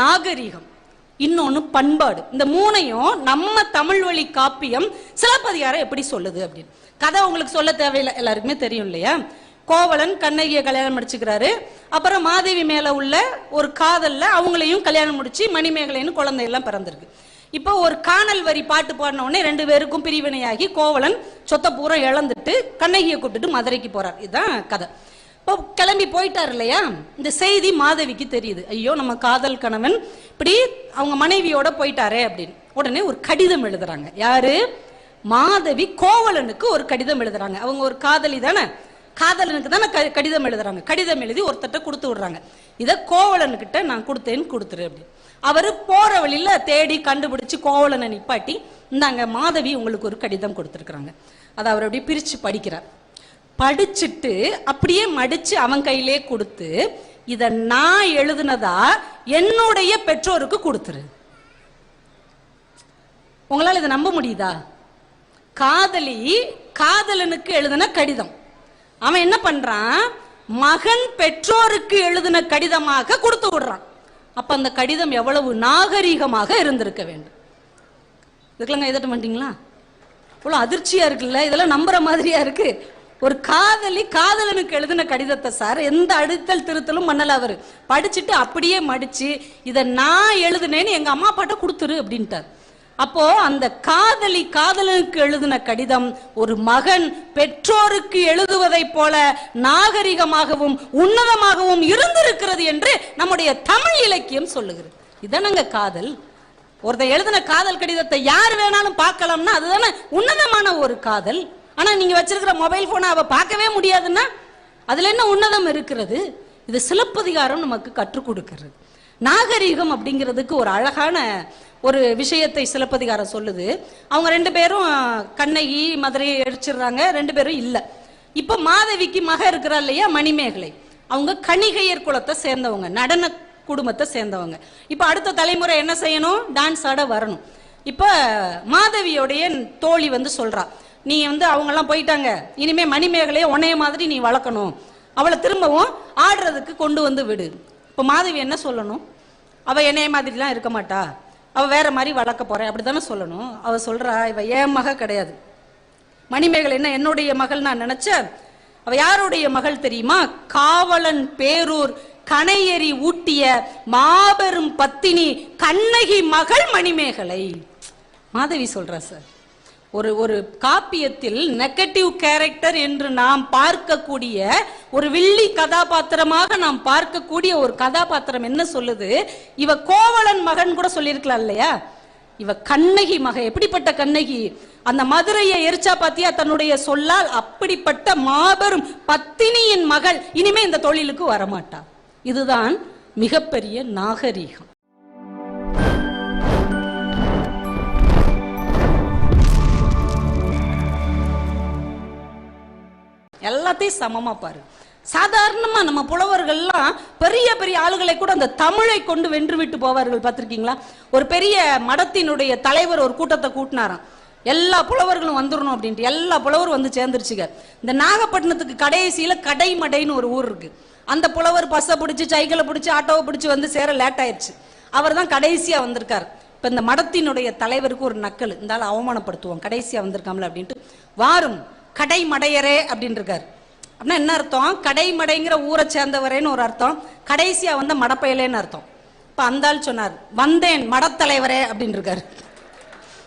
நாகரிகம் இன்னொன்னு பண்பாடு. இந்த மூணையும் நம்ம தமிழ் வழி காப்பியம் சிலப்பதிகாரம் எப்படி சொல்லுது அப்படின்னு. கதை உங்களுக்கு சொல்ல தேவையில்லை எல்லாருக்குமே தெரியும் இல்லையா? கோவலன் கண்ணகியை கல்யாணம் முடிச்சுக்கிறாரு. அப்புறம் மாதேவி மேல உள்ள ஒரு காதல்ல அவங்களையும் கல்யாணம் முடிச்சு மணிமேகலைன்னு குழந்தை எல்லாம் பிறந்திருக்கு. இப்போ ஒரு காணல் வரி பாட்டு பாடின உடனே ரெண்டு பேருக்கும் பிரிவினையாகி கோவலன் சொத்தை பூரா இழந்துட்டு கண்ணகியை கூப்பிட்டுட்டு மதுரைக்கு போறார். இதுதான் கதை. இப்போ கிளம்பி போயிட்டார் இல்லையா? இந்த செய்தி மாதவிக்கு தெரியுது. ஐயோ நம்ம காதல் கணவன் இப்படி அவங்க மனைவியோட போயிட்டாரே அப்படின்னு. உடனே ஒரு கடிதம் எழுதுறாங்க. யாரு? மாதவி கோவலனுக்கு ஒரு கடிதம் எழுதுறாங்க. அவங்க ஒரு காதலி தானே? காதலனுக்கு தானே க- கடிதம் எழுதுறாங்க. கடிதம் எழுதி ஒருத்தட்ட கொடுத்து விடுறாங்க. இதை கோவலனுக்கிட்ட நான் கொடுத்தேன்னு கொடுத்துரு அப்படின்னு. அவரு போற வழியில தேடி கண்டுபிடிச்சு கோவலனை நிப்பாட்டி இந்தாங்க மாதவி உங்களுக்கு ஒரு கடிதம் கொடுத்துருக்குறாங்க. அதை அவர் அப்படியே பிரிச்சு படிக்கிறார். படிச்சுட்டு அப்படியே மடிச்சு அவன் கையிலே கொடுத்து இத நான் எழுதுனதா என்னுடைய பெற்றோருக்கு கொடுத்துரு. உங்களால் இதை நம்ப முடியுதா? காதலி காதலனுக்கு எழுதின கடிதம். அவன் என்ன பண்றான்? மகன் பெற்றோருக்கு எழுதின கடிதமாக கொடுத்து விடுறான். அப்ப அந்த கடிதம் எவ்வளவு நாகரீகமாக இருந்திருக்க வேண்டும். இதுக்கெல்லாம் எதிர்ட்ட மாட்டீங்களா? இவ்வளோ அதிர்ச்சியா இருக்குல்ல? இதெல்லாம் நம்புற மாதிரியா இருக்கு? ஒரு காதலி காதலனுக்கு எழுதின கடிதத்தை சார் எந்த அடுத்தல் திருத்தலும் பண்ணல அவரு. படிச்சுட்டு அப்படியே மடிச்சு இதை நான் எழுதுனேன்னு எங்க அம்மா அப்பாட்ட கொடுத்துரு அப்படின்ட்டார். அப்போ அந்த காதலி காதலனுக்கு எழுதின கடிதம் ஒரு மகன் பெற்றோருக்கு எழுதுவதைப் போல நாகரிகமாகவும் உன்னதமாகவும் இருந்திருக்கிறது என்று நம்முடைய தமிழ் இலக்கியம் சொல்லுகிறது. இதானங்க காதல். ஒருத்தன் எழுதின காதல் கடிதத்தை யார் வேணாலும் பார்க்கலாம்னா அதுதானே உன்னதமான ஒரு காதல். ஆனால் நீங்கள் வச்சிருக்கிற மொபைல் ஃபோனை அவ பார்க்கவே முடியாதுன்னா அதில் என்ன உன்னதம் இருக்கிறது? இது சிலப்பதிகாரம் நமக்கு கற்றுக் கொடுக்கிறது. நாகரீகம் அப்படிங்கிறதுக்கு ஒரு அழகான ஒரு விஷயத்தை சிலப்பதிகாரம் சொல்லுது. அவங்க ரெண்டு பேரும் கண்ணகி மதுரையை எரிச்சிடுறாங்க. ரெண்டு பேரும் இல்லை. இப்போ மாதவிக்கு மக இருக்கிறா இல்லையா? மணிமேகலை. அவங்க கணிகையர் குலத்தை சேர்ந்தவங்க நடன குடும்பத்தை சேர்ந்தவங்க. இப்போ அடுத்த தலைமுறை என்ன செய்யணும்? டான்ஸ் ஆட வரணும். இப்போ மாதவியோடைய தோழி வந்து சொல்கிறா நீ வந்து அவங்கெல்லாம் போயிட்டாங்க. இனிமே மணிமேகலையை உன்னைய மாதிரி நீ வளர்க்கணும். அவளை திரும்பவும் ஆடுறதுக்கு கொண்டு வந்து விடு. இப்போ மாதவி என்ன சொல்லணும்? அவள் என்னைய மாதிரிலாம் இருக்க மாட்டா. அவள் வேற மாதிரி வளர்க்க போகிறேன் அப்படி தானே சொல்லணும்? அவள் சொல்கிறா இவ என் மக கிடையாது. மணிமேகலை என்ன என்னுடைய மகள் நான் நினச்ச அவள் யாருடைய மகள் தெரியுமா? காவலன் பேரூர் கணையெறி ஊட்டிய மாபெரும் பத்தினி கண்ணகி மகள் மணிமேகலை. மாதவி சொல்றா சார். ஒரு ஒரு காப்பியத்தில் நெகட்டிவ் கேரக்டர் என்று நாம் பார்க்கக்கூடிய ஒரு வில்லி கதாபாத்திரமாக நாம் பார்க்கக்கூடிய ஒரு கதாபாத்திரம் என்ன சொல்லுது? இவ கோவலன் மகன் கூட சொல்லியிருக்கலாம் இல்லையா? இவ கண்ணகி மக எப்படிப்பட்ட கண்ணகி? அந்த மதுரையை எரிச்சா பாத்தியா? தன்னுடைய சொல்லால் அப்படிப்பட்ட மாபெரும் பத்தினியின் மகள் இனிமே இந்த தொழிலுக்கு வரமாட்டா. இதுதான் மிகப்பெரிய நாகரீகம். எல்லாத்தையும் சமமா பாரு. சாதாரணமா நம்ம புலவர்கள்லாம் பெரிய பெரிய ஆளுகளை கூட அந்த தமிழை கொண்டு வென்று விட்டு போவார்கள் பார்த்துருக்கீங்களா? ஒரு பெரிய மடத்தினுடைய தலைவர் ஒரு கூட்டத்தை கூட்டினாராம். எல்லா புலவர்களும் வந்துடணும் அப்படின்ட்டு எல்லா புலவரும் வந்து சேர்ந்துருச்சுங்க. இந்த நாகப்பட்டினத்துக்கு கடைசியில கடைமடைன்னு ஒரு ஊர் இருக்கு. அந்த புலவர் பஸ்ஸை பிடிச்சி சைக்கிளை பிடிச்சி ஆட்டோவை பிடிச்சி வந்து சேர லேட் ஆயிடுச்சு அவர் தான் கடைசியாக வந்திருக்கார். இப்போ இந்த மடத்தினுடைய தலைவருக்கு ஒரு நக்கல். இருந்தாலும் அவமானப்படுத்துவோம். கடைசியாக வந்திருக்காமல அப்படின்ட்டு. வாரும். கடைமடையரே அப்படின்னு அப்படின்னா என்ன அர்த்தம்? கடைமடைங்கிற ஊரை சேர்ந்தவரேன்னு ஒரு அர்த்தம். கடைசியாக வந்த மடப்பயலேன்னு அர்த்தம். இப்போ அந்தாள் சொன்னார் வந்தேன் மடத்தலைவரே அப்படின்னு இருக்கார்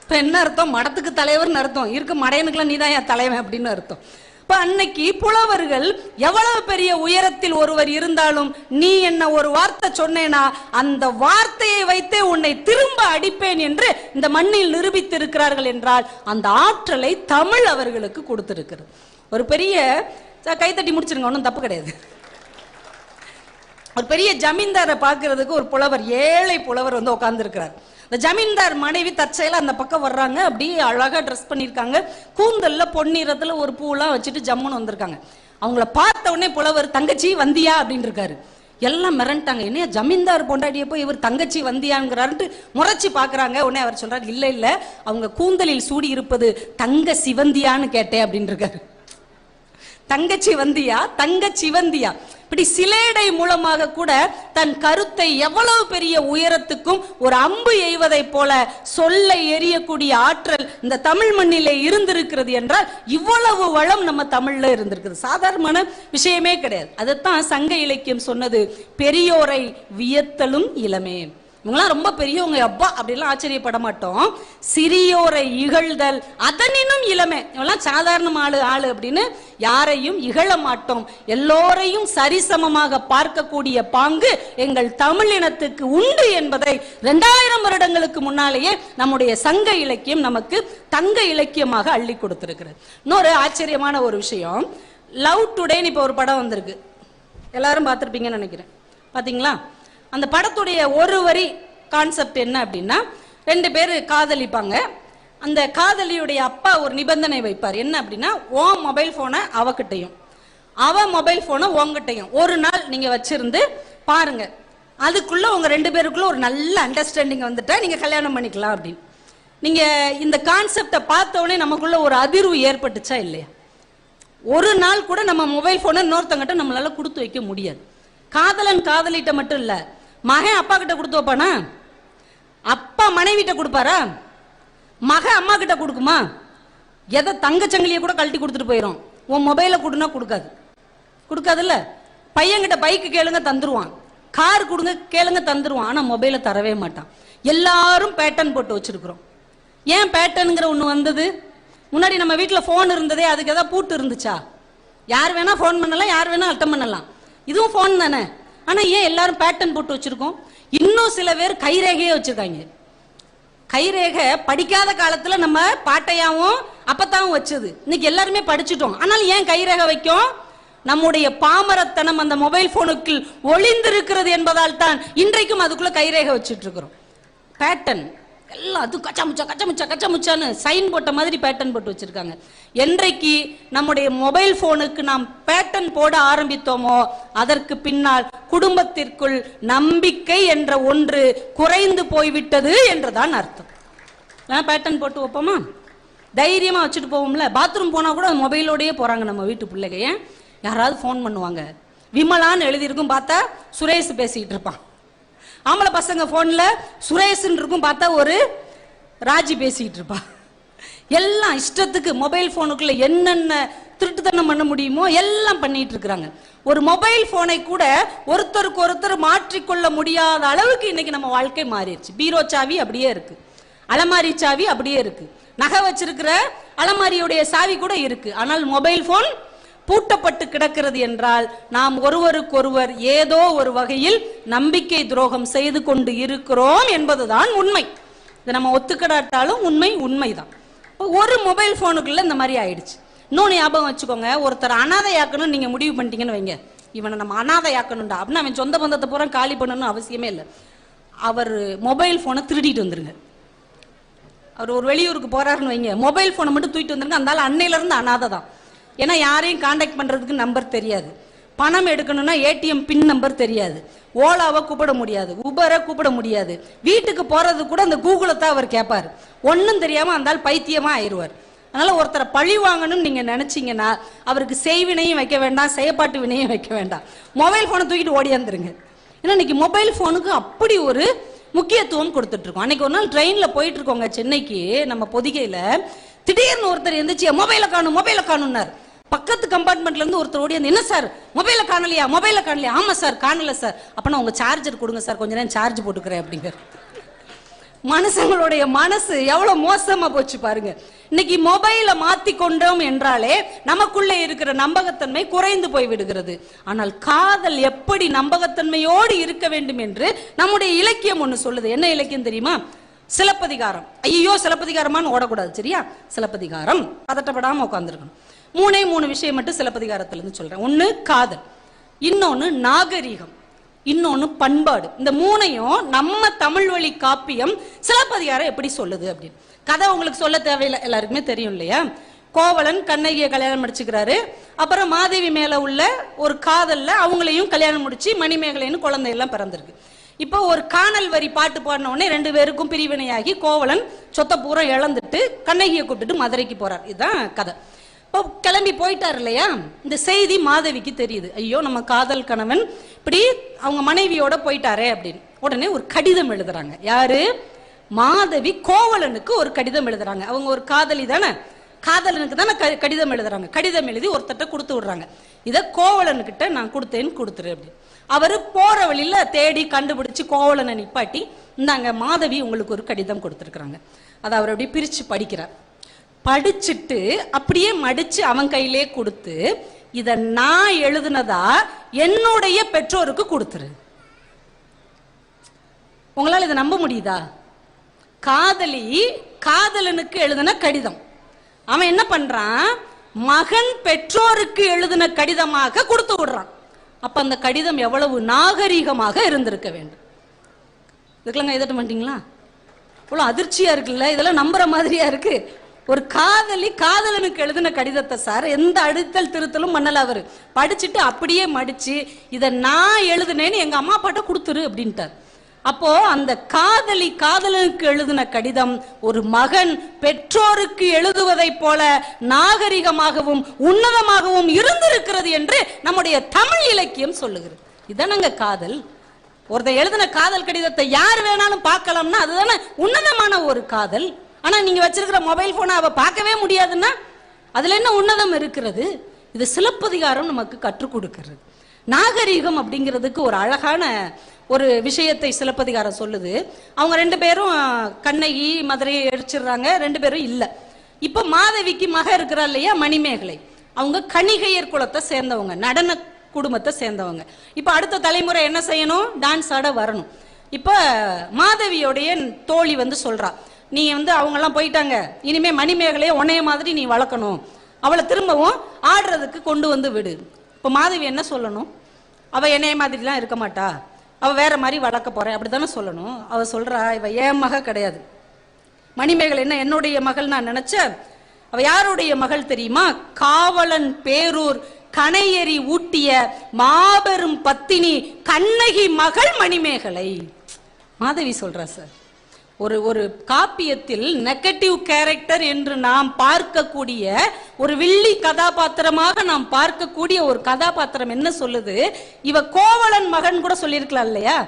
இப்போ என்ன அர்த்தம்? மடத்துக்கு தலைவர்னு அர்த்தம். இருக்கு மடையனுக்குலாம் நீதான் என் தலைவன் அப்படின்னு அர்த்தம். இப்ப அன்னைக்கு புலவர்கள் எவ்வளவு பெரிய உயரத்தில் ஒருவர் இருந்தாலும் நீ என்ன ஒரு வார்த்தை சொன்னேனா அந்த வார்த்தையை வைத்தே உன்னை திரும்ப அடிப்பேன் என்று இந்த மண்ணில் நிரூபித்திருக்கிறார்கள் என்றால் அந்த ஆற்றலை தமிழ் அவர்களுக்கு கொடுத்திருக்கிறது. ஒரு பெரிய கைத்தட்டி முடிச்சிருங்க ஒன்றும் தப்பு கிடையாது. ஒரு பெரிய ஜமீன்தாரை பார்க்கறதுக்கு ஒரு புலவர் ஏழை புலவர் வந்து உட்கார்ந்துருக்கிறார். இந்த ஜமீன்தார் மனைவி தற்செயலாக அந்த பக்கம் வர்றாங்க. அப்படியே அழகா ட்ரெஸ் பண்ணியிருக்காங்க கூந்தலில் பொன்னிறத்தில் ஒரு பூலாம் வச்சுட்டு ஜம்முன்னு வந்திருக்காங்க. அவங்கள பார்த்த உடனே புலவர் தங்கச்சி வந்தியா? அப்படின்னு இருக்காரு எல்லாம் மிரண்டாங்க. என்ன ஜமீன்தார் பொண்டாட்டிய போய் இவர் தங்கச்சி வந்தியாங்கிறாருன்ட்டு முறைச்சி பார்க்கறாங்க உடனே அவர் சொல்றாரு இல்லை இல்லை. அவங்க கூந்தலில் சூடி இருப்பது தங்க சிவந்தியான்னு கேட்டேன். அப்படின்னு இருக்காரு தங்கச்சி வந்தியா? தங்க சிவந்தியா இப்படி சிலேடை மூலமாக கூட தன் கருத்தை எவ்வளவு பெரிய உயரத்துக்கும் ஒரு அம்பு எய்வதைப் போல சொல்லை எரியக்கூடிய ஆற்றல் இந்த தமிழ் மண்ணிலே இருந்திருக்கிறது என்றால் இவ்வளவு வளம் நம்ம தமிழ்ல இருந்திருக்குது. சாதாரணமான விஷயமே கிடையாது. அதைத்தான் சங்க இலக்கியம் சொன்னது பெரியோரை வியத்தலும் இளமே. இவங்களாம் ரொம்ப பெரியவங்க. அப்பா அப்படிலாம் ஆச்சரியப்பட மாட்டோம். சிறியோரை இகழ்தல் அதனினும் இளமை. இவெல்லாம் சாதாரண ஆளு ஆளு அப்படின்னு யாரையும் இகழ மாட்டோம். எல்லோரையும் சரிசமமாக பார்க்கக்கூடிய பாங்கு எங்கள் தமிழினத்துக்கு உண்டு என்பதை ரெண்டாயிரம் வருடங்களுக்கு முன்னாலேயே நம்முடைய சங்க இலக்கியம் நமக்கு தங்க இலக்கியமாக அள்ளி கொடுத்திருக்கிறது. இன்னொரு ஆச்சரியமான ஒரு விஷயம். லவ் டுடேன்னு இப்போ ஒரு படம் வந்திருக்கு. எல்லாரும் பார்த்துருப்பீங்கன்னு நினைக்கிறேன். பார்த்தீங்களா அந்த படத்துடைய ஒரு வரி கான்செப்ட் என்ன அப்படின்னா ரெண்டு பேர் காதலிப்பாங்க. அந்த காதலியுடைய அப்பா ஒரு நிபந்தனை வைப்பார். என்ன அப்படின்னா ஓ மொபைல் போனை அவகிட்டையும். அவ மொபைல் போனை உங்ககிட்டையும் ஒரு நாள் நீங்க வச்சிருந்து பாருங்க. அதுக்குள்ள உங்க ரெண்டு பேருக்குள்ள ஒரு நல்ல அண்டர்ஸ்டாண்டிங் வந்துட்டா நீங்க கல்யாணம் பண்ணிக்கலாம் அப்படின்னு. நீங்க இந்த கான்செப்டை பார்த்தோடனே நமக்குள்ள ஒரு அதிர்வு ஏற்பட்டுச்சா இல்லையா? ஒரு நாள் கூட நம்ம மொபைல் போனை இன்னொருத்தங்கிட்ட நம்மளால கொடுத்து வைக்க முடியாது. காதலன் காதலிட்ட மட்டும் இல்ல மகன் அப்பா கிட்ட கொடுத்து வைப்பானா? அப்பா மனைவிட்ட கொடுப்பாரா? மக அம்மா கிட்ட கொடுக்குமா? எதை தங்கச்சங்கிலியை கூட கழட்டி கொடுத்துட்டு போயிடும் உன் மொபைலை கொடுனா கொடுக்காது. கொடுக்காதுல்ல? பையன்கிட்ட பைக்கு கேளுங்க தந்துருவான். கார் கொடுங்க கேளுங்க தந்துருவான். ஆனால் மொபைலை தரவே மாட்டான். எல்லாரும் பேட்டர்ன் போட்டு வச்சிருக்கிறோம். ஏன் பேட்டர்னுங்கிற ஒன்று வந்தது? முன்னாடி நம்ம வீட்டில் ஃபோன் இருந்ததே அதுக்கு எதாவது பூட்டு இருந்துச்சா? யார் வேணால் ஃபோன் பண்ணலாம் யார் வேணால் அட்டம் பண்ணலாம். இதுவும் ஃபோன் தானே. ஆனால் ஏன் எல்லாரும் பேட்டர்ன் போட்டு வச்சுருக்கோம்? இன்னும் சில பேர் கைரேகையே வச்சுருக்காங்க. கைரேகை படிக்காத காலத்துல நம்ம பாட்டையாவும் அப்பத்தாவும் வச்சது. இன்னைக்கு எல்லாருமே படிச்சுட்டோம். ஆனாலும் ஏன் கைரேகை வைக்கும்? நம்முடைய பாமரத்தனம் அந்த மொபைல் போனுக்குள் ஒளிந்திருக்கிறது என்பதால் தான் இன்றைக்கும் அதுக்குள்ள கைரேக வச்சுட்டு இருக்கிறோம் பேட்டர்ன் எல்லாம் அது கச்சாமுச்சா கச்சாமுச்சா கச்சாமுச்சான்னு சைன் போட்ட மாதிரி பேட்டர்ன் போட்டு வச்சிருக்காங்க. என்றைக்கு நம்முடைய மொபைல் போனுக்கு நாம் பேட்டர்ன் போட ஆரம்பித்தோமோ அதற்கு பின்னால் குடும்பத்திற்குள் நம்பிக்கை என்ற ஒன்று குறைந்து போய்விட்டது என்றுதான் அர்த்தம். பேட்டர்ன் போட்டு வைப்போமா? தைரியமா வச்சுட்டு போவோம்ல. பாத்ரூம் போனா கூட மொபைலோடயே போறாங்க நம்ம வீட்டு பிள்ளைங்க. ஏன்? யாராவது ஃபோன் பண்ணுவாங்க. விமலான்னு எழுதியிருக்கும் பார்த்தா சுரேஷ் பேசிக்கிட்டு இருப்பான். ஆம்பளை பசங்க போன்ல சுரேஷ்ன்னு இருக்கும் பார்த்தா ஒரு ராஜி பேசிக்கிட்டு இருப்பா. எல்லாம் இஷ்டத்துக்கு மொபைல் போனுக்குள்ள என்னென்ன திருட்டுத்தனம் பண்ண முடியுமோ எல்லாம் பண்ணிட்டு இருக்கிறாங்க. ஒரு மொபைல் போனை கூட ஒருத்தருக்கு ஒருத்தர் மாற்றிக்கொள்ள முடியாத அளவுக்கு இன்னைக்கு நம்ம வாழ்க்கை மாறிடுச்சு. பீரோ சாவி அப்படியே இருக்கு. அலமாரி சாவி அப்படியே இருக்கு. நகை வச்சிருக்கிற அலமாரியுடைய சாவி கூட இருக்கு. ஆனால் மொபைல் போன் பூட்டப்பட்டு கிடக்கிறது என்றால் நாம் ஒருவருக்கொருவர் ஏதோ ஒரு வகையில் நம்பிக்கை துரோகம் செய்து கொண்டு இருக்கிறோம் என்பதுதான் உண்மை. இதை நம்ம ஒத்துக்கிடாட்டாலும் உண்மை உண்மைதான். ஒரு மொபைல் ஃபோனுக்குள்ள இந்த மாதிரி ஆயிடுச்சு. இன்னொன்று ஞாபகம் வச்சுக்கோங்க ஒருத்தர் அனாதையாக்கணும்னு நீங்கள் முடிவு பண்ணிட்டீங்கன்னு வைங்க. இவனை நம்ம அனாதையாக்கணும்டா. அப்படின்னு அவன் சொந்த பந்தத்தை பூரா காலி பண்ணணும்னு அவசியமே இல்லை. அவர் மொபைல் ஃபோனை திருடிட்டு வந்துருங்க. அவர் ஒரு வெளியூருக்கு போறாருன்னு வைங்க. மொபைல் ஃபோனை மட்டும் தூக்கிட்டு வந்துருங்க. அந்த அன்னையிலேருந்து அனாதை தான் ஏன்னா யாரையும் காண்டாக்ட் பண்ணுறதுக்கு நம்பர் தெரியாது. பணம் எடுக்கணும்னா ஏடிஎம் பின் நம்பர் தெரியாது. ஓலாவை கூப்பிட முடியாது. உபரை கூப்பிட முடியாது. வீட்டுக்கு போகிறது கூட அந்த கூகுளை தான் அவர் கேட்பார் ஒன்றும் தெரியாமல் அந்த ஆள் ஆயிடுவார் அதனால் ஒருத்தரை பழி வாங்கணும்னு நீங்கள் நினச்சிங்கன்னா அவருக்கு செய்வினையும் வைக்க வேண்டாம் செயப்பாட்டு வினையும் வைக்க வேண்டாம். மொபைல் ஃபோனை தூக்கிட்டு ஓடியாந்துருங்க ஏன்னா இன்னைக்கு மொபைல் ஃபோனுக்கு அப்படி ஒரு முக்கியத்துவம் கொடுத்துட்ருக்கோம். அன்றைக்கி அன்னைக்கு ஒரு நாள் ட்ரெயினில் போயிட்டுருக்கோங்க சென்னைக்கு நம்ம பொதிகையில். திடீர்னு ஒருத்தர் எந்திரிச்சு மொபைலை காணும் மொபைலை காணும்னார். பக்கத்து கம்பார்ட்மெண்ட்ல இருந்து ஒருத்தர் ஓடி வந்து என்ன சார் மொபைல காணலையா? மொபைல காணலையா? ஆமா சார் காணல சார் அப்பனா உங்க சார்ஜர் கொடுங்க சார் கொஞ்ச நேரம் சார்ஜ் போட்டுக்கிறேன் அப்படிங்கிற மனுஷங்களுடைய மனசு எவ்வளவு மோசமா போச்சு பாருங்க. இன்னைக்கு மொபைலை மாத்தி கொண்டோம் என்றாலே நமக்குள்ளே இருக்கிற நம்பகத்தன்மை குறைந்து போய் விடுகிறது. ஆனால் காதல் எப்படி நம்பகத்தன்மையோடு இருக்க வேண்டும் என்று நம்முடைய இலக்கியம் ஒண்ணு சொல்லுது. என்ன இலக்கியம் தெரியுமா? சிலப்பதிகாரம். ஐயோ சிலப்பதிகாரமான்னு ஓடக்கூடாது சரியா? சிலப்பதிகாரம். பதட்டப்படாம உட்காந்துருக்கணும் மூணே மூணு விஷயம் மட்டும் சிலப்பதிகாரத்திலிருந்து இருந்து ஒன்று காதல் இன்னொன்று நாகரீகம் இன்னொன்று பண்பாடு. இந்த மூணையும் நம்ம தமிழ் வழி காப்பியம் சிலப்பதிகாரம் எப்படி சொல்லுது அப்படின்னு. கதை உங்களுக்கு சொல்ல தேவையில்லை எல்லாருக்குமே தெரியும் இல்லையா? கோவலன் கண்ணகியை கல்யாணம் முடிச்சுக்கிறாரு. அப்புறம் மாதேவி மேலே உள்ள ஒரு காதலில் அவங்களையும் கல்யாணம் முடிச்சு மணிமேகலைன்னு குழந்தை எல்லாம் பிறந்திருக்கு. இப்போ ஒரு காணல் வரி பாட்டு பாடினோடனே ரெண்டு பேருக்கும் பிரிவினையாகி கோவலன் சொத்த பூரா இழந்துட்டு கண்ணகியை கூப்பிட்டுட்டு மதுரைக்கு போறார். இதுதான் கதை. இப்போ கிளம்பி போயிட்டார் இல்லையா? இந்த செய்தி மாதவிக்கு தெரியுது. ஐயோ நம்ம காதல் கணவன் இப்படி அவங்க மனைவியோட போயிட்டாரே அப்படின்னு. உடனே ஒரு கடிதம் எழுதுறாங்க. யாரு? மாதவி கோவலனுக்கு ஒரு கடிதம் எழுதுறாங்க. அவங்க ஒரு காதலி தானே? காதலனுக்கு தானே க- கடிதம் எழுதுறாங்க. கடிதம் எழுதி ஒருத்தட்ட கொடுத்து விடுறாங்க. இதை கோவலனுக்கிட்ட நான் கொடுத்தேன்னு கொடுத்துரு அப்படின்னு அவரு போற வழியில தேடி கண்டுபிடிச்சு கோவலனை நிப்பாட்டி இந்தாங்க மாதவி உங்களுக்கு ஒரு கடிதம் கொடுத்துருக்குறாங்க. அதை அவர் அப்படி பிரிச்சு படிக்கிறார். படிச்சுட்டு அப்படியே மடிச்சு அவன் கையிலே கொடுத்து இத நான் எழுதுனதா என்னுடைய பெற்றோருக்கு கொடுத்துரு. உங்களால் இதை நம்ப முடியுதா? காதலி காதலனுக்கு எழுதின கடிதம். அவன் என்ன பண்றான்? மகன் பெற்றோருக்கு எழுதின கடிதமாக கொடுத்து விடுறான். அப்ப அந்த கடிதம் எவ்வளவு நாகரீகமாக இருந்திருக்க வேண்டும். இதுக்கெல்லாம் எதிர்த்து மாட்டீங்களா? இவ்வளோ அதிர்ச்சியா இருக்குல்ல? இதெல்லாம் நம்புற மாதிரியா இருக்கு. ஒரு காதலி காதலனுக்கு எழுதின கடிதத்தை சார் எந்த அடுத்தல் திருத்தலும் பண்ணல அவரு. படிச்சுட்டு அப்படியே மடிச்சு இதை நான் எழுதுனேன்னு எங்க அம்மா அப்பாட்ட கொடுத்துரு அப்படின்ட்டார். அப்போ அந்த காதலி காதலனுக்கு எழுதின கடிதம் ஒரு மகன் பெற்றோருக்கு எழுதுவதைப் போல நாகரிகமாகவும் உன்னதமாகவும் இருந்திருக்கிறது என்று நம்முடைய தமிழ் இலக்கியம் சொல்லுகிறது. இதானங்க காதல். ஒருத்தன் எழுதின காதல் கடிதத்தை யார் வேணாலும் பார்க்கலாம்னா அதுதானே உன்னதமான ஒரு காதல். ஆனா நீங்க வச்சிருக்கிற மொபைல் போனை அவ பார்க்கவே முடியாதுன்னா அதுல என்ன உன்னதம் இருக்கிறது? இது சிலப்பதிகாரம் நமக்கு கற்றுக் கொடுக்கிறது. நாகரீகம் அப்படிங்கிறதுக்கு ஒரு அழகான ஒரு விஷயத்தை சிலப்பதிகாரம் சொல்லுது. அவங்க ரெண்டு பேரும் கண்ணகி மதுரையை எரிச்சிடுறாங்க. ரெண்டு பேரும் இல்லை. இப்போ மாதவிக்கு மக இருக்கிறா இல்லையா? மணிமேகலை. அவங்க கணிகையர் குலத்தை சேர்ந்தவங்க நடன குடும்பத்தை சேர்ந்தவங்க. இப்போ அடுத்த தலைமுறை என்ன செய்யணும்? டான்ஸ் ஆட வரணும். இப்போ மாதவியோடைய தோழி வந்து சொல்கிறா நீ வந்து அவங்கெல்லாம் போயிட்டாங்க. இனிமே மணிமேகலையை உன்னைய மாதிரி நீ வளர்க்கணும். அவளை திரும்பவும் ஆடுறதுக்கு கொண்டு வந்து விடு. இப்போ மாதவி என்ன சொல்லணும்? அவள் என்னைய மாதிரிலாம் இருக்க மாட்டா. அவள் வேற மாதிரி வளர்க்க போறேன் அப்படித்தானே சொல்லணும்? அவள் சொல்றா இவ என் மக கிடையாது. மணிமேகலை என்ன என்னுடைய மகள் நான் நினச்ச? அவ யாருடைய மகள் தெரியுமா? காவலன் பேரூர் கணையரி ஊட்டிய மாபெரும் பத்தினி கண்ணகி மகள் மணிமேகலை. மாதவி சொல்றா சார் ஒரு ஒரு காப்பியத்தில் நெகட்டிவ் கேரக்டர் என்று நாம் பார்க்கக்கூடிய ஒரு வில்லி கதாபாத்திரமாக நாம் பார்க்கக்கூடிய ஒரு கதாபாத்திரம் என்ன சொல்லுது? இவ கோவலன் மகன் கூட சொல்லியிருக்கலாம் இல்லையா?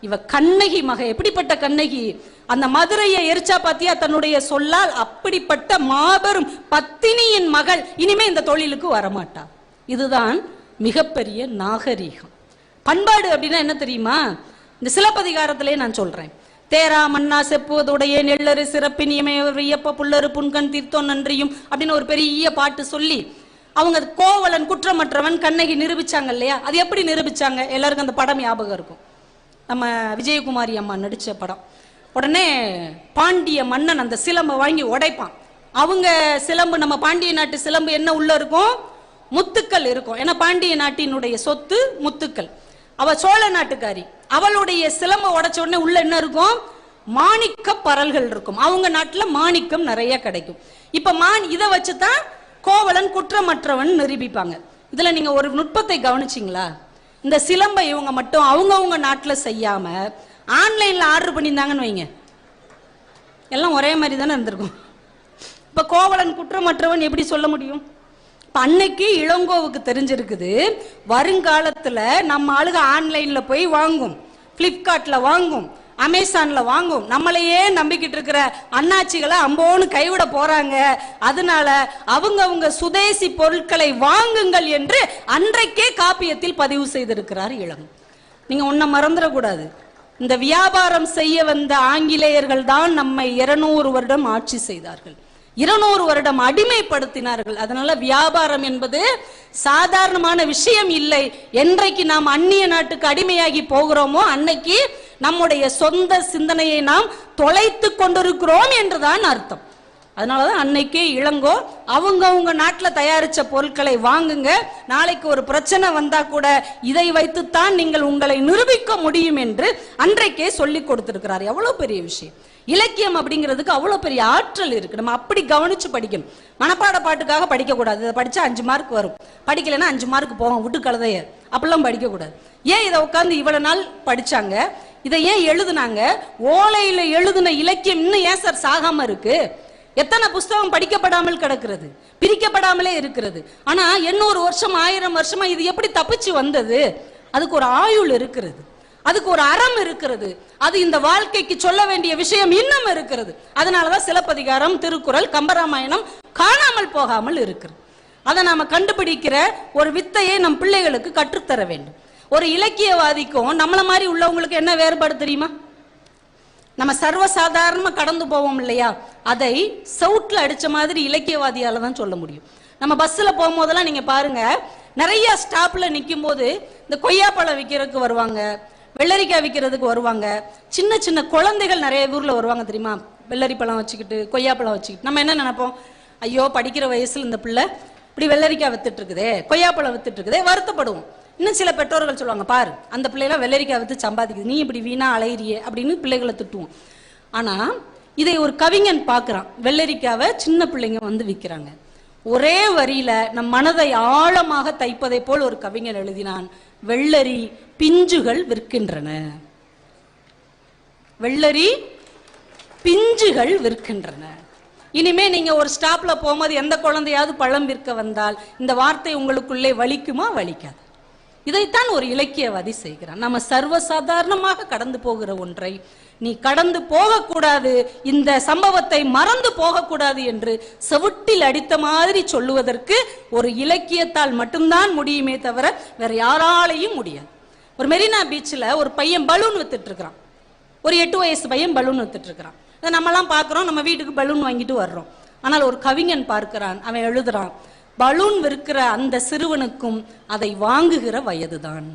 இவ கண்ணகி மக எப்படிப்பட்ட கண்ணகி? அந்த மதுரையை எரிச்சா பாத்தியா? தன்னுடைய சொல்லால் அப்படிப்பட்ட மாபெரும் பத்தினியின் மகள் இனிமே இந்த தொழிலுக்கு வரமாட்டா. இதுதான் மிகப்பெரிய நாகரீகம். பண்பாடு அப்படின்னா என்ன தெரியுமா? இந்த சிலப்பதிகாரத்திலே நான் சொல்றேன். தேரா மன்னா செப்புவதுடைய நெல்லரு சிறப்பின் இமையப்ப புல்லரு புன்கண் தீர்த்தோம் நன்றியும் அப்படின்னு ஒரு பெரிய பாட்டு சொல்லி அவங்க கோவலன் குற்றமற்றவன் கண்ணகி நிரூபிச்சாங்க இல்லையா? அது எப்படி நிரூபிச்சாங்க? எல்லாருக்கும் அந்த படம் ஞாபகம் இருக்கும். நம்ம விஜயகுமாரி அம்மா நடிச்ச படம். உடனே பாண்டிய மன்னன் அந்த சிலம்பை வாங்கி உடைப்பான். அவங்க சிலம்பு நம்ம பாண்டிய நாட்டு சிலம்பு என்ன உள்ள இருக்கும்? முத்துக்கள் இருக்கும். ஏன்னா பாண்டிய நாட்டினுடைய சொத்து முத்துக்கள். அவ சோழ நாட்டுக்காரி. அவளுடைய சிலம்பை உடச்ச உடனே உள்ள என்ன இருக்கும்? மாணிக்க பரல்கள் இருக்கும். அவங்க நாட்டுல மாணிக்கம் நிறைய கிடைக்கும். இப்ப மான் இதை வச்சுதான் கோவலன் குற்றமற்றவன் நிரூபிப்பாங்க. இதுல நீங்க ஒரு நுட்பத்தை கவனிச்சிங்களா? இந்த சிலம்பை இவங்க மட்டும் அவங்கவுங்க நாட்டுல செய்யாம ஆன்லைன்ல ஆர்டர் பண்ணியிருந்தாங்கன்னு வைங்க. எல்லாம் ஒரே மாதிரி தானே இருந்திருக்கும். இப்ப கோவலன் குற்றமற்றவன் எப்படி சொல்ல முடியும்? பண்ணைக்கு அன்னைக்கு இளங்கோவுக்கு தெரிஞ்சிருக்குது. வருங்காலத்தில் நம்ம ஆளுக ஆன்லைனில் போய் வாங்கும். ஃப்ளிப்கார்ட்டில் வாங்கும். அமேசானில் வாங்கும். நம்மளையே நம்பிக்கிட்டு இருக்கிற அண்ணாச்சிகளை அம்போன்னு கைவிட போகிறாங்க அதனால அவங்க அவங்க சுதேசி பொருட்களை வாங்குங்கள் என்று அன்றைக்கே காப்பியத்தில் பதிவு செய்திருக்கிறார் இளம். நீங்கள் ஒன்றை மறந்துடக்கூடாது. இந்த வியாபாரம் செய்ய வந்த ஆங்கிலேயர்கள் தான் நம்மை இருநூறு வருடம் ஆட்சி செய்தார்கள். இருநூறு வருடம் அடிமைப்படுத்தினார்கள். அதனால வியாபாரம் என்பது சாதாரணமான விஷயம் இல்லை. என்றைக்கு நாம் அந்நிய நாட்டுக்கு அடிமையாகி போகிறோமோ அன்னைக்கு நம்முடைய சொந்த சிந்தனையை நாம் தொலைத்து கொண்டிருக்கிறோம் என்றுதான் அர்த்தம். அதனாலதான் அன்னைக்கே இளங்கோ அவங்க அவங்க நாட்டில் தயாரிச்ச பொருட்களை வாங்குங்க. நாளைக்கு ஒரு பிரச்சனை வந்தா கூட இதை வைத்துத்தான் நீங்கள் உங்களை நிரூபிக்க முடியும் என்று அன்றைக்கே சொல்லி கொடுத்திருக்கிறார். எவ்வளவு பெரிய விஷயம். இலக்கியம் அப்படிங்கிறதுக்கு அவ்வளோ பெரிய ஆற்றல் இருக்கு. நம்ம அப்படி கவனிச்சு படிக்கணும். மனப்பாட பாட்டுக்காக படிக்கக்கூடாது. அதை இதை அஞ்சு மார்க் வரும். படிக்கலைன்னா அஞ்சு மார்க் போகும். விட்டு கழுதைய அப்படிலாம் படிக்கக்கூடாது. ஏன் இதை உட்காந்து இவ்வளோ நாள் படிச்சாங்க? இதை ஏன் எழுதுனாங்க? ஓலையில் எழுதுன இலக்கியம் இன்னும் ஏன் சார் சாகாம இருக்கு? எத்தனை புஸ்தகம் படிக்கப்படாமல் கிடக்கிறது? பிரிக்கப்படாமலே இருக்கிறது. ஆனா எண்ணூறு வருஷம் ஆயிரம் வருஷமா இது எப்படி தப்பிச்சு வந்தது? அதுக்கு ஒரு ஆயுள் இருக்கிறது. அதுக்கு ஒரு அறம் இருக்கிறது. அது இந்த வாழ்க்கைக்கு சொல்ல வேண்டிய விஷயம் இன்னும் இருக்கிறது. அதனாலதான் சிலப்பதிகாரம் திருக்குறள் கம்பராமாயணம் காணாமல் போகாமல் இருக்கிறது. அதை நாம கண்டுபிடிக்கிற ஒரு வித்தையை நம் பிள்ளைகளுக்கு கற்றுத்தர வேண்டும். ஒரு இலக்கியவாதிக்கும் நம்மள மாதிரி உள்ளவங்களுக்கு என்ன வேறுபாடு தெரியுமா? நம்ம சர்வசாதாரணமாக கடந்து போவோம் இல்லையா? அதை சவுட்டில் அடித்த மாதிரி இலக்கியவாதியால் தான் சொல்ல முடியும். நம்ம பஸ்ஸில் போகும்போதெல்லாம் நீங்கள் பாருங்கள் நிறைய ஸ்டாப்பில் நிற்கும் போது இந்த கொய்யாப்பழம் விற்கிறதுக்கு வருவாங்க. வெள்ளரிக்காய் விற்கிறதுக்கு வருவாங்க. சின்ன சின்ன குழந்தைகள் நிறைய ஊரில் வருவாங்க தெரியுமா? வெள்ளரி பழம் வச்சுக்கிட்டு கொய்யாப்பழம் வச்சுக்கிட்டு. நம்ம என்ன நினைப்போம்? ஐயோ படிக்கிற வயசுல இந்த பிள்ளை இப்படி வெள்ளரிக்காய் வித்துட்டு இருக்குதே கொய்யாப்பழம் வித்துட்டு இருக்குதே வருத்தப்படுவோம். இன்னும் சில பெற்றோர்கள் சொல்லுவாங்க பாரு அந்த பிள்ளைலாம் வெள்ளரிக்காய் வித்து சம்பாதிக்குது. நீ இப்படி வீணா அலையிறியே அப்படின்னு பிள்ளைகளை திட்டுவோம். ஆனா இதை ஒரு கவிஞன் பார்க்குறான் வெள்ளரிக்காவை சின்ன பிள்ளைங்க வந்து விற்கிறாங்க ஒரே வரியில நம் மனதை ஆழமாக தைப்பதை போல் ஒரு கவிஞன் எழுதினான். வெள்ளரி பிஞ்சுகள் விற்கின்றன. வெள்ளரி பிஞ்சுகள் விற்கின்றன. இனிமே நீங்க ஒரு ஸ்டாப்ல போகும்போது எந்த குழந்தையாவது பழம் விற்க வந்தால் இந்த வார்த்தை உங்களுக்குள்ளே வலிக்குமா? வலிக்காது. இதைத்தான் ஒரு இலக்கியவாதி செய்கிறான். நம்ம சர்வசாதாரணமாக கடந்து போகிற ஒன்றை நீ கடந்து போகக்கூடாது இந்த சம்பவத்தை மறந்து போகக்கூடாது என்று செவுட்டில் அடித்த மாதிரி சொல்லுவதற்கு ஒரு இலக்கியத்தால் மட்டும்தான் முடியுமே தவிர வேற யாராலையும் முடியாது. ஒரு மெரினா பீச்சில் ஒரு பையன் பலூன் வித்துட்டு இருக்கிறான் ஒரு எட்டு வயசு பையன் பலூன் வித்துட்டு இருக்கிறான் அதை நம்மலாம் பார்க்குறோம் நம்ம வீட்டுக்கு பலூன் வாங்கிட்டு வர்றோம். ஆனால் ஒரு கவிஞன் பார்க்கிறான் அவன் எழுதுறான் பலூன் விற்கிற அந்த சிறுவனுக்கும் அதை வாங்குகிற வயதுதான்.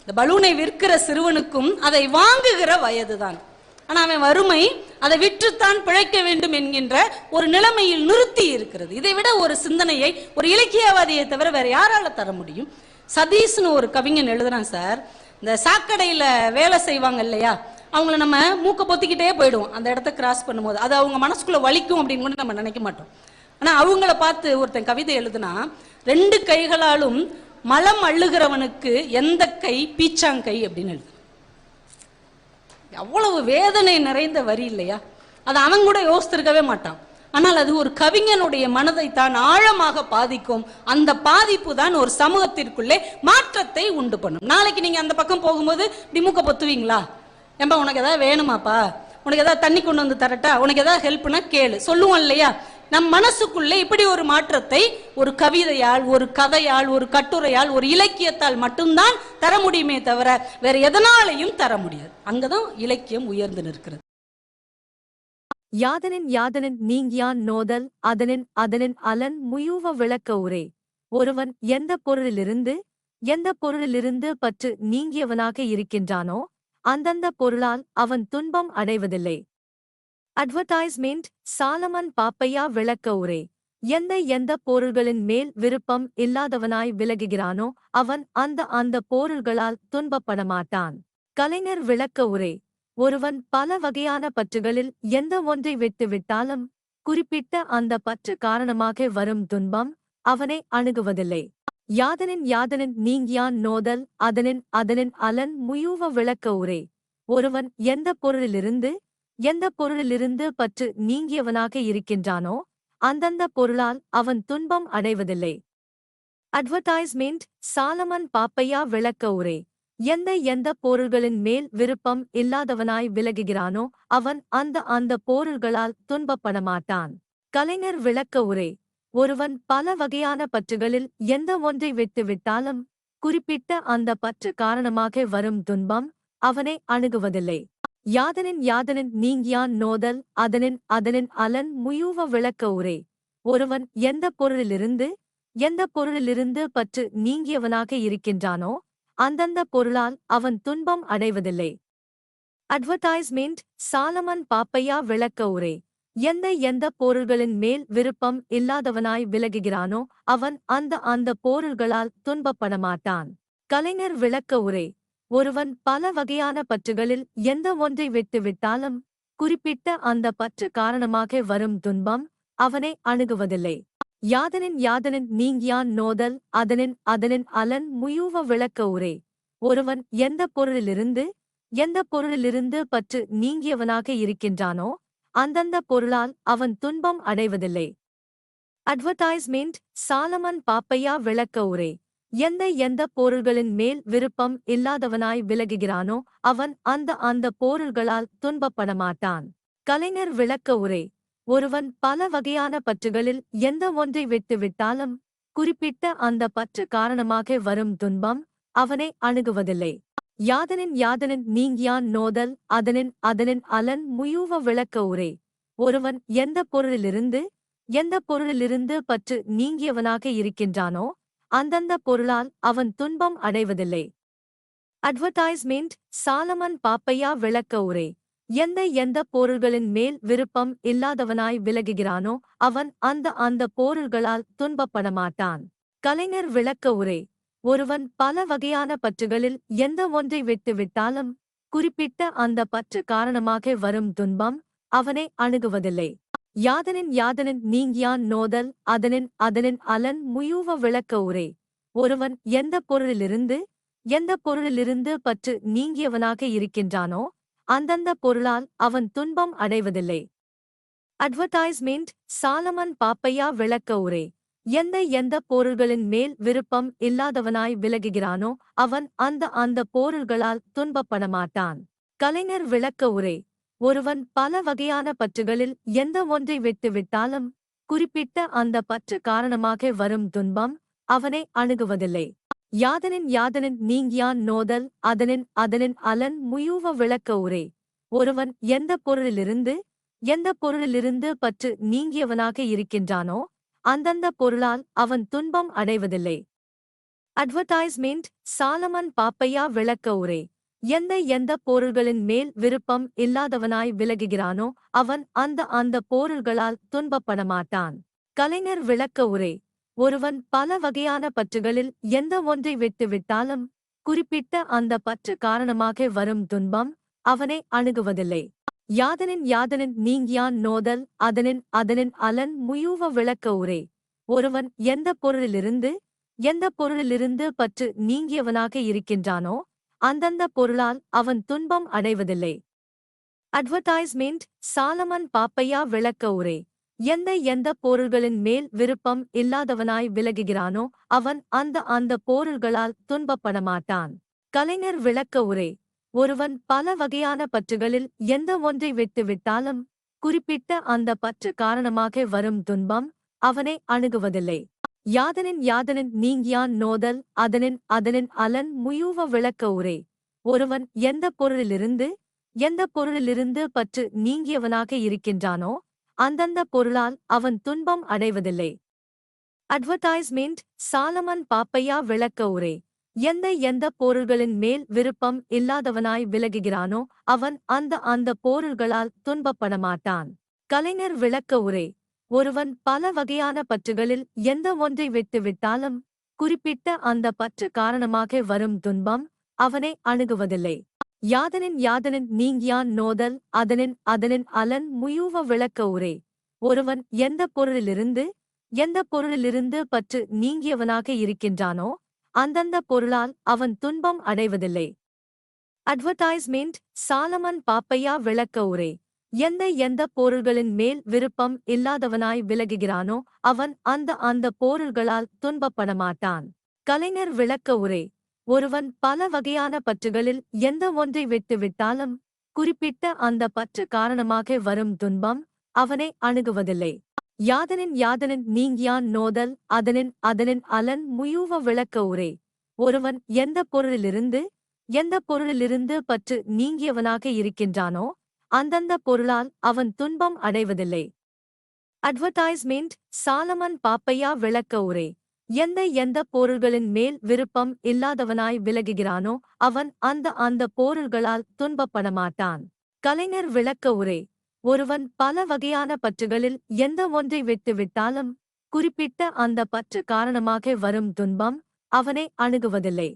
இந்த பலூனை விற்கிற சிறுவனுக்கும் அதை வாங்குகிற வயதுதான். ஆனா அவன் வறுமை அதை விற்றுத்தான் பிழைக்க வேண்டும் என்கின்ற ஒரு நிலைமையில் நிறுத்தி இருக்கிறது. இதை விட ஒரு சிந்தனையை ஒரு இலக்கியவாதியை தவிர வேற யாரால தர முடியும்? சதீஷ்னு ஒரு கவிஞன் எழுதுறான் சார் இந்த சாக்கடையில வேலை செய்வாங்க இல்லையா? அவங்கள நம்ம மூக்க பொத்திக்கிட்டே போயிடுவோம். அந்த இடத்த கிராஸ் பண்ணும்போது. அது அவங்க மனசுக்குள்ள வலிக்கும் அப்படின்னு கூட நம்ம நினைக்க மாட்டோம். ஆனால் அவங்கள பார்த்து ஒருத்தன் கவிதை எழுதுனா ரெண்டு கைகளாலும் மலம் அள்ளுகிறவனுக்கு எந்த கை? பீச்சாங்கை அப்படின்னு எழுது அவ்வளவு வேதனை நிறைந்த வரி இல்லையா? அது அவன் கூட யோசித்திருக்கவே மாட்டான். ஆனால் அது ஒரு கவிஞனுடைய மனதை தான் ஆழமாக பாதிக்கும். அந்த பாதிப்பு தான் ஒரு சமூகத்திற்குள்ளே மாற்றத்தை உண்டு பண்ணும். நாளைக்கு நீங்கள் அந்த பக்கம் போகும்போது இப்படி மூக்க பொத்துவீங்களா? ஏம்பா உனக்கு ஏதாவது வேணுமாப்பா? உனக்கு ஏதாவது தண்ணி கொண்டு வந்து தரட்டா? உனக்கு ஏதாவது ஹெல்ப்னா கேளு. சொல்லுவோம் இல்லையா? நம் மனசுக்குள்ளே இப்படி ஒரு மாற்றத்தை ஒரு கவிதையால் ஒரு கதையால் ஒரு கட்டுரையால் ஒரு இலக்கியத்தால் மட்டும்தான் தர முடியுமே தவிர வேற எதனாலையும் தர முடியாது. அங்கதான் இலக்கியம் உயர்ந்து நிற்கிறது. யாதனின் யாதனின் நீங்கியான் நோதல் அதனின் அதனின் அலன் முயூவ விளக்க உரே. ஒருவன் எந்த பொருளிலிருந்து எந்த பொருளிலிருந்து பற்று நீங்கியவனாக இருக்கின்றானோ அந்தந்த பொருளால் அவன் துன்பம் அடைவதில்லை. அட்வர்டைஸ்மெண்ட் சாலமன் பாப்பையா விளக்க உரே எந்த எந்த பொருள்களின் மேல் விருப்பம் இல்லாதவனாய் விலகுகிறானோ அவன் அந்த அந்த பொருள்களால் துன்பப்பட மாட்டான் கலைஞர் விளக்க உரே ஒருவன் பல வகையான பற்றுகளில் எந்த ஒன்றை விட்டு விட்டாலும் குறிப்பிட்ட அந்த பற்று காரணமாக வரும் துன்பம் அவனை அணுகுவதில்லை. யாதனின் யாதனின் நீங்கியான் நோதல் அதனின் அதனின் அலன் முயூவ விளக்க உரே. ஒருவன் எந்த பொருளிலிருந்து எந்த பொருளிலிருந்து பற்று நீங்கியவனாக இருக்கின்றானோ அந்தந்த பொருளால் அவன் துன்பம் அடைவதில்லை. அட்வர்டைஸ்மெண்ட் சாலமன் பாப்பையா விளக்க உரே. எந்த எந்த பொருள்களின் மேல் விருப்பம் இல்லாதவனாய் விலகுகிறானோ அவன் அந்த அந்த போருள்களால் துன்பப்பட மாட்டான் கலைஞர் விளக்க உரே. ஒருவன் பல வகையான பற்றுகளில் எந்த ஒன்றை விட்டுவிட்டாலும் குறிப்பிட்ட அந்த பற்று காரணமாக வரும் துன்பம் அவனை அணுகுவதில்லை. யாதனின் யாதனின் நீங்கியான் நோதல் அதனின் அதனின் அலன் முயூவ விளக்க உரே. ஒருவன் எந்த பொருளிலிருந்து எந்த பொருளிலிருந்து பற்று நீங்கியவனாக இருக்கின்றானோ அந்தந்த பொருளால் அவன் துன்பம் அடைவதில்லை. அட்வர்டைஸ்மெண்ட் சாலமன் பாப்பையா விளக்க உரே. எந்த எந்த பொருள்களின் மேல் விருப்பம் இல்லாதவனாய் விலகுகிறானோ அவன் அந்த அந்த பொருள்களால் துன்பப்பட மாட்டான் கலைஞர் விளக்க உரே. ஒருவன் பல வகையான பற்றுகளில் எந்த ஒன்றை விட்டு விட்டாலும் குறிப்பிட்ட அந்த பற்று காரணமாக வரும் துன்பம் அவனை அணுகுவதில்லை. யாதனின் யாதனின் நீங்கியான் நோதல் அதனின் அதனின் அலன் முயூவ விளக்க உரே. ஒருவன் எந்த பொருளிலிருந்து எந்த பொருளிலிருந்து பற்று நீங்கியவனாக இருக்கின்றானோ அந்தந்த பொருளால் அவன் துன்பம் அடைவதில்லை. அட்வர்டைஸ்மெண்ட் சாலமன் பாப்பையா விளக்க உரை. எந்த எந்த போருள்களின் மேல் விருப்பம் இல்லாதவனாய் விலகுகிறானோ அவன் அந்த அந்த போருள்களால் துன்பப்பட மாட்டான் கலைஞர் விளக்க உரை. ஒருவன் பல வகையான பற்றுகளில் எந்த ஒன்றை விட்டுவிட்டாலும் குறிப்பிட்ட அந்த பற்று காரணமாக வரும் துன்பம் அவனை அணுகுவதில்லை. யாதனின் யாதனின் நீங்கியான் நோதல் அதனின் அதனின் அலன் முயூவ விளக்க உரை. ஒருவன் எந்த பொருளிலிருந்து எந்த பொருளிலிருந்து பற்று நீங்கியவனாக இருக்கின்றானோ அந்தந்த பொருளால் அவன் துன்பம் அடைவதில்லை. அட்வர்டைஸ்மெண்ட் சாலமன் பாப்பையா விளக்க உரை. எந்த எந்த பொருள்களின் மேல் விருப்பம் இல்லாதவனாய் விலகுகிறானோ அவன் அந்த அந்த போருள்களால் துன்பப்பட மாட்டான் கலைஞர் விளக்க உரை. ஒருவன் பல வகையான பற்றுகளில் எந்த ஒன்றை விட்டுவிட்டாலும் குறிப்பிட்ட அந்த பற்று காரணமாக வரும் துன்பம் அவனை அணுகுவதில்லை. யாதனின் யாதனின் நீங்கியான் நோதல் அதனின் அதனின் அலன் முயூவ விளக்க உரை. ஒருவன் எந்த பொருளிலிருந்து எந்த பொருளிலிருந்து பற்று நீங்கியவனாக இருக்கின்றானோ அந்தந்த பொருளால் அவன் துன்பம் அடைவதில்லை. அட்வர்டைஸ்மெண்ட் சாலமன் பாப்பையா விளக்க உரை. எந்த எந்த பொருள்களின் மேல் விருப்பம் இல்லாதவனாய் விலகுகிறானோ அவன் அந்த அந்த பொருள்களால் துன்பப்பட மாட்டான் கலைஞர் விளக்க உரை. ஒருவன் பல வகையான பற்றுகளில் எந்த ஒன்றை விட்டு விட்டாலும் குறிப்பிட்ட அந்த பற்று காரணமாக வரும் துன்பம் அவனை அணுகுவதில்லை. யாதனின் யாதனின் நீங்கியான் நோதல் அதனின் அதனின் அலன் முயூவ விளக்க உரை. ஒருவன் எந்த பொருளிலிருந்து எந்த பொருளிலிருந்து பற்று நீங்கியவனாக இருக்கின்றானோ அந்தந்த பொருளால் அவன் துன்பம் அடைவதில்லை. அட்வர்டைஸ்மெண்ட் சாலமன் பாப்பையா விளக்க உரை. எந்த எந்த போருள்களின் மேல் விருப்பம் இல்லாதவனாய் விலகுகிறானோ அவன் அந்த அந்த போருள்களால் துன்பப்பட மாட்டான் கலைஞர் விளக்க உரை. ஒருவன் பல வகையான பற்றுகளில் எந்த ஒன்றை விட்டுவிட்டாலும் குறிப்பிட்ட அந்த பற்று காரணமாக வரும் துன்பம் அவனை அணுகுவதில்லை. யாதனின் யாதனின் நீங்கியான் நோதல் அதனின் அதனின் அலன் முயூவ விளக்க உரை. ஒருவன் எந்த பொருளிலிருந்து எந்த பொருளிலிருந்து பற்று நீங்கியவனாக இருக்கின்றானோ அந்தந்த பொருளால் அவன் துன்பம் அடைவதில்லை. அட்வர்டைஸ்மெண்ட் சாலமன் பாப்பையா விளக்க உரை. எந்த எந்த பொருள்களின் மேல் விருப்பம் இல்லாதவனாய் விலகுகிறானோ அவன் அந்த அந்த பொருள்களால் துன்பப்பட மாட்டான் கலைஞர் விளக்க உரை. ஒருவன் பல வகையான பற்றுகளில் எந்த ஒன்றை விட்டுவிட்டாலும் குறிப்பிட்ட அந்த பற்று காரணமாக வரும் துன்பம் அவனை அணுகுவதில்லை. யாதனின் யாதனின் நீங்கியான் நோதல் அதனின் அதனின் அலன் முயூவ விளக்க உரை. ஒருவன் எந்த பொருளிலிருந்து எந்த பொருளிலிருந்து பற்று நீங்கியவனாக இருக்கின்றானோ அந்தந்த பொருளால் அவன் துன்பம் அடைவதில்லை. அட்வர்டைஸ்மெண்ட் சாலமன் பாப்பையா விளக்க உரை. எந்த எந்த பொருள்களின் மேல் விருப்பம் இல்லாதவனாய் விலகுகிறானோ அவன் அந்த அந்த பொருள்களால் துன்பப்பட மாட்டான் கலைஞர் விளக்க உரை. ஒருவன் பல வகையான பற்றுகளில் எந்த ஒன்றை விட்டு விட்டாலும் குறிப்பிட்ட அந்த பற்று காரணமாக வரும் துன்பம் அவனை அணுகுவதில்லை. யாதனின் யாதனின் நீங்கியான் நோதல் அதனின் அதனின் அலன் முயூவ விளக்க உரை. ஒருவன் எந்த பொருளிலிருந்து எந்த பொருளிலிருந்து பற்று நீங்கியவனாக இருக்கின்றானோ அந்தந்த பொருளால் அவன் துன்பம் அடைவதில்லை. அட்வர்டைஸ்மெண்ட் சாலமன் பாப்பையா விளக்க உரை. எந்த எந்த பொருள்களின் மேல் விருப்பம் இல்லாதவனாய் விலகுகிறானோ அவன் அந்த அந்த பொருள்களால் துன்பப்பட மாட்டான் கலைஞர் விளக்க உரை. ஒருவன் பல வகையான பற்றுகளில் எந்த ஒன்றை விட்டுவிட்டாலும் குறிப்பிட்ட அந்த பற்று காரணமாக வரும் துன்பம் அவனை அணுகுவதில்லை. யாதனின் யாதனின் நீங்கியான் நோதல் அதனின் அதனின் அலன் முயூவ விளக்க உரை. ஒருவன் எந்த பொருளிலிருந்து எந்த பொருளிலிருந்து பற்று நீங்கியவனாக இருக்கின்றானோ அந்தந்த பொருளால் அவன் துன்பம் அடைவதில்லை. அட்வர்டைஸ்மெண்ட் சாலமன் பாப்பையா விளக்க உரை. எந்த எந்த பொருள்களின் மேல் விருப்பம் இல்லாதவனாய் விலகுகிறானோ அவன் அந்த அந்த பொருள்களால் துன்பப்பட மாட்டான் கலைஞர் விளக்க உரை. ஒருவன் பல வகையான பற்றுகளில் எந்த ஒன்றை விட்டுவிட்டாலும் குறிப்பிட்ட அந்த பற்று காரணமாக வரும் துன்பம் அவனை அணுகுவதில்லை.